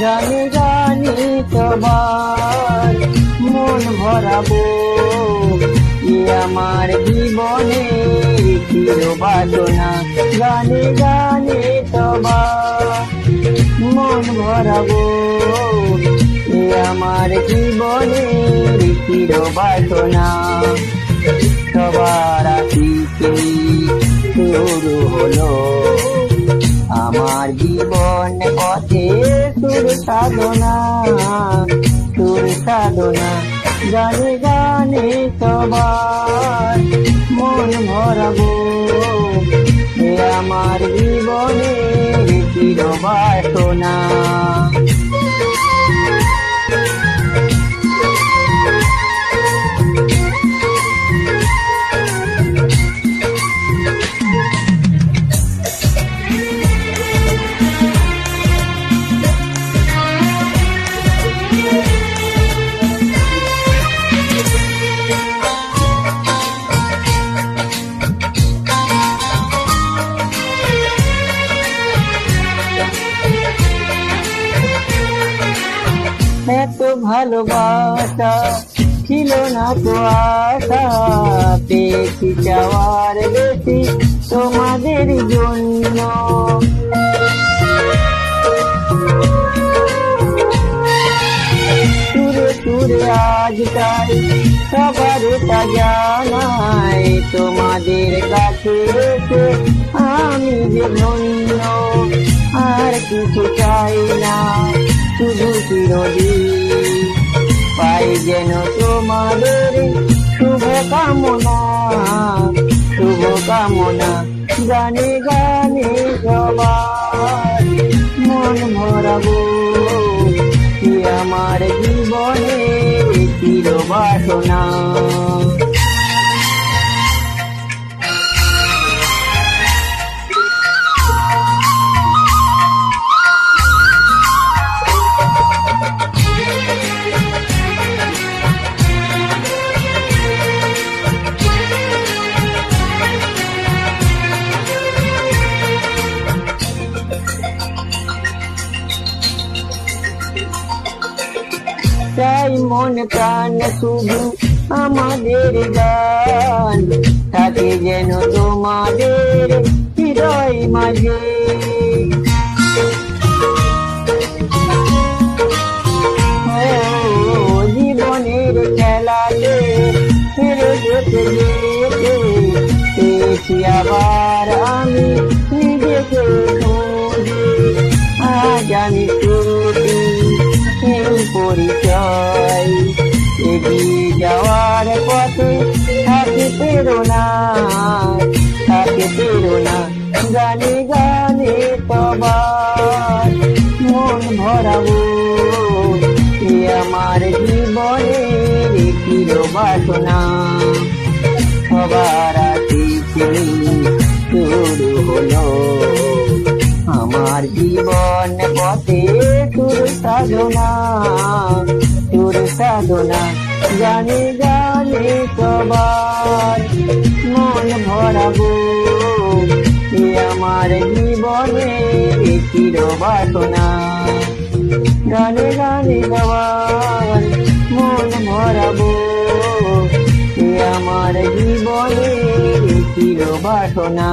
গানে গানে সবার মন ভরাবো। এ আমার জীবনে বাসনা। গানে গানে সবার মন ভরাবো। এ আমার জীবনে বাসনা। সবার আশিকে শুরু হলো। আমার জীবন পথে সুর সাধনা সুর সাধনা গানে মন ভরাবো। এ আমার জীবনে চির ভালোবাসা ছিল না তো আশা। পেয়েছি চাওয়ার বেশি তোমাদের জন্য। সুরে আজ সবার জানাই, তোমাদের কাছে এসে আমি যে ধন্য। আর কিছু চাই না, শুধু চিরদিন পাই যেন তোমাদের শুভ কামনা শুভ কামনা গানে গানে সবার মন ভরাবো কি আমার জীবনে চির বাসনা তাই মন প্রাণ শুধু আমাদের গান। থাকে যেন তোমাদের হৃদয় মাঝে। থাকে প্রেরণা থাকে প্রেরণা গানে গানে সবার মন ভরাবো আমার জীবনের চির বাসনা। সবার শুরু হলো। আমার জীবন পথে সাধনা। সুর সাধনা, জানে জানে সবার। মন ভরাবো আমার জীবনে চির বাসনা গানে গানে গাওয়ার মন ভরাবো আমার জীবনে চির বাসনা